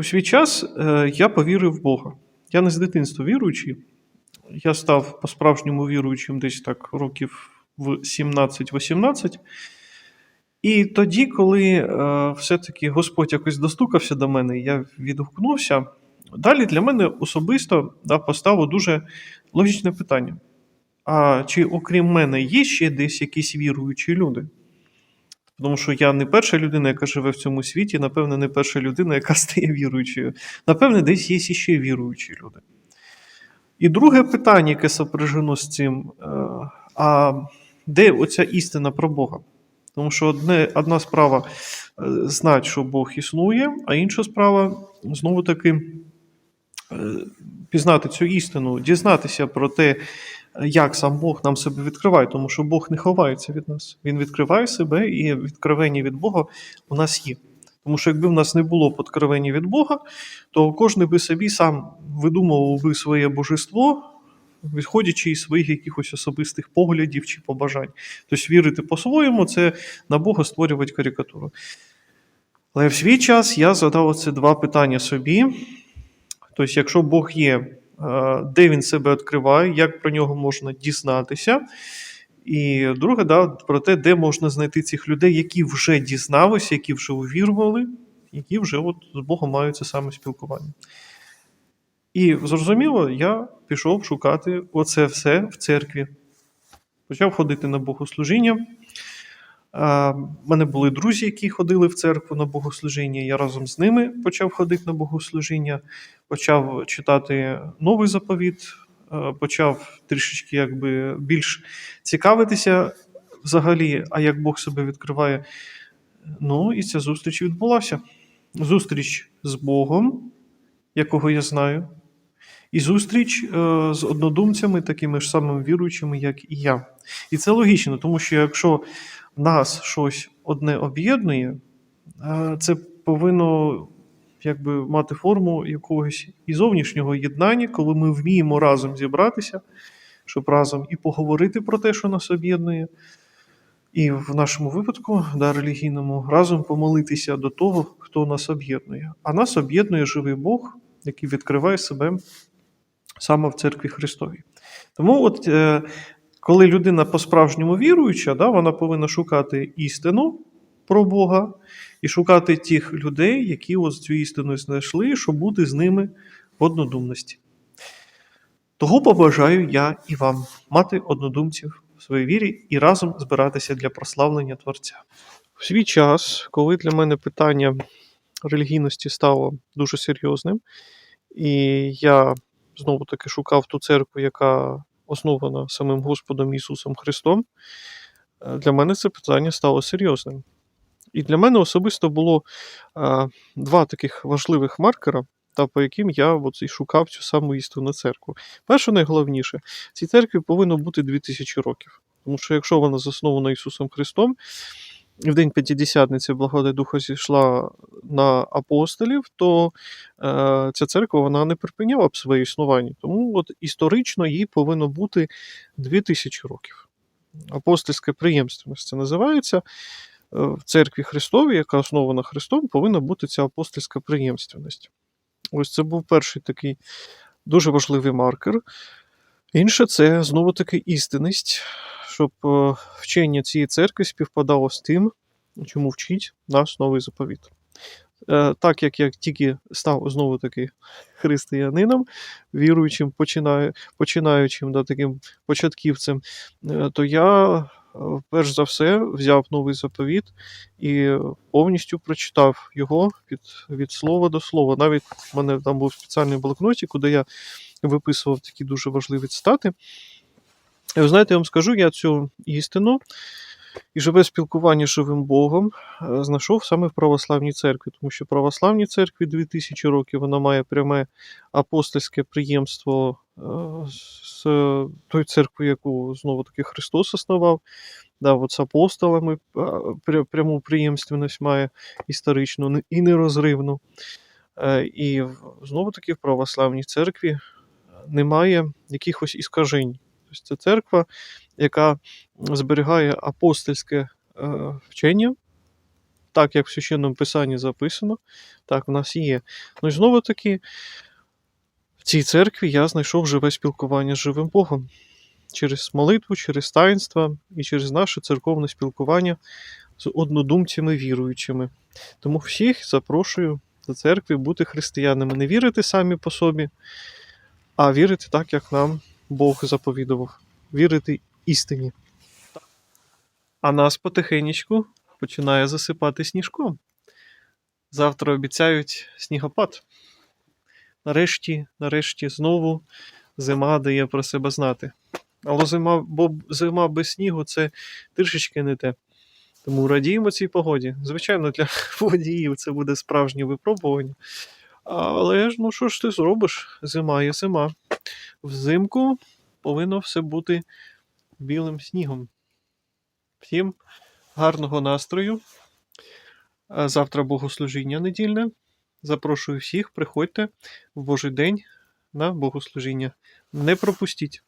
У свій час е, я повірив в Бога. Я не з дитинства віруючий. Я став по-справжньому віруючим десь так років в 17-18. І тоді, коли е, все-таки Господь якось достукався до мене, я відгукнувся. Далі для мене особисто да, постало дуже логічне питання: а чи окрім мене є ще десь якісь віруючі люди? Тому що я не перша людина, яка живе в цьому світі, напевне, не перша людина, яка стає віруючою. Напевне, десь є іще віруючі люди. І друге питання, яке сопряжено з цим: е, а де оця істина про Бога? Тому що одне, одна справа е, знати, що Бог існує, а інша справа знову таки е, пізнати цю істину, дізнатися про те, як сам Бог нам себе відкриває, тому що Бог не ховається від нас. Він відкриває себе, і відкривання від Бога у нас є. Тому що якби в нас не було подкровення від Бога, то кожен би собі сам видумував би своє божество, виходячи із своїх якихось особистих поглядів чи побажань. Тобто вірити по-своєму це на Бога створювати карикатуру. Але в свій час я задав оце два питання собі. Тобто, якщо Бог є, де він себе відкриває, як про нього можна дізнатися. І друге, да, про те, де можна знайти цих людей, які вже дізналися, які вже увірували, які вже от з Богом мають це саме спілкування. І зрозуміло, я пішов шукати оце все в церкві. Почав ходити на богослужіння. У мене були друзі, які ходили в церкву на богослужіння. Я разом з ними почав ходити на богослужіння, почав читати новий заповіт, е, почав трішечки якби більш цікавитися взагалі, а як Бог себе відкриває. Ну, і ця зустріч відбулася. Зустріч з Богом, якого я знаю, і зустріч е, з однодумцями, такими ж самими віруючими, як і я. І це логічно, тому що якщо нас щось одне об'єднує, е, це повинно якби, мати форму якогось і зовнішнього єднання, коли ми вміємо разом зібратися, щоб разом і поговорити про те, що нас об'єднує. І в нашому випадку, да, релігійному, разом помолитися до того, хто нас об'єднує. А нас об'єднує живий Бог, який відкриває себе саме в церкві Христовій. Тому, от, е, коли людина по-справжньому віруюча, да, вона повинна шукати істину про Бога і шукати тих людей, які ось цю істину знайшли, щоб бути з ними в однодумності. Того побажаю я і вам мати однодумців в своїй вірі і разом збиратися для прославлення Творця. В свій час, коли для мене питання релігійності стало дуже серйозним, і я знову таки шукав ту церкву, яка основана самим Господом Ісусом Христом, е, для мене це питання стало серйозним. І для мене особисто було а, два таких важливих маркера, та по яким я от і шукав цю саму істинну церкву. Перше, найголовніше, цій церкві повинно бути 2000 років. Тому що якщо вона заснована Ісусом Христом, в день П'ятидесятниці благодать Духа зійшла на апостолів, то е, ця церква вона не припиняла б своє існування. Тому от історично їй повинно бути 2000 років. Апостольська преємственність це називається. Е, В церкві Христовій, яка основана Христом, повинна бути ця апостольська преємственність. Ось це був перший такий дуже важливий маркер. Інше це знову таки істинність, щоб е, вчення цієї церкви співпадало з тим, чому вчить наш новий заповіт. Е, Так як я тільки став знову таки християнином, віруючим, починаю, починаючим да, таким початківцем, е, то я перш за все взяв новий заповіт і повністю прочитав його від, від слова до слова. Навіть в мене там був спеціальний блокноті, куди я виписував такі дуже важливі цитати. І ви знаєте, я вам скажу, я цю істину і живе спілкування з живим Богом е, знайшов саме в православній церкві, тому що православній церкві 2000 років вона має пряме апостольське приємство е, з тою церквою, яку знову таки Христос основав. Да, от з апостолами е, пря- пряму приємственність має історичну і нерозривну. І знову таки в православній церкві немає якихось іскажень. Тобто це церква, яка зберігає апостольське е, вчення, так, як в священному писанні записано, так в нас є. Ну і знову таки, в цій церкві я знайшов живе спілкування з живим Богом через молитву, через таїнства і через наше церковне спілкування з однодумцями віруючими. Тому всіх запрошую до церкви бути християнами, не вірити самі по собі, а вірити так, як нам Бог заповідував, вірити істині. А нас потихенечку починає засипати сніжком. Завтра обіцяють снігопад. Нарешті, нарешті, знову зима дає про себе знати. Але зима, бо зима без снігу це трішечки не те. Тому радіємо цій погоді. Звичайно, для водіїв це буде справжнє випробування. Але ж ну що ж ти зробиш? Зима є зима. Взимку повинно все бути білим снігом. Всім гарного настрою. Завтра богослужіння недільне. Запрошую всіх, приходьте в Божий день на богослужіння. Не пропустіть.